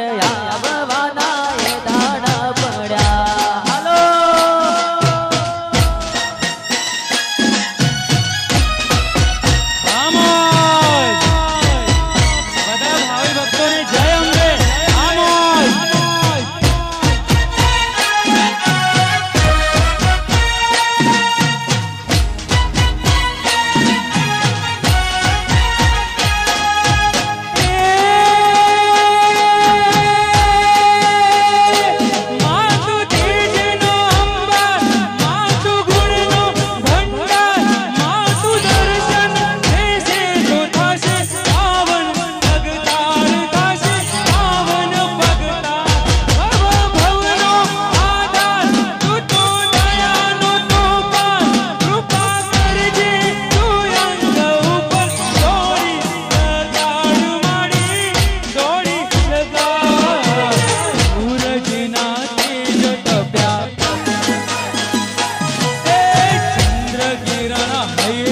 યાર આવવા não. Aí.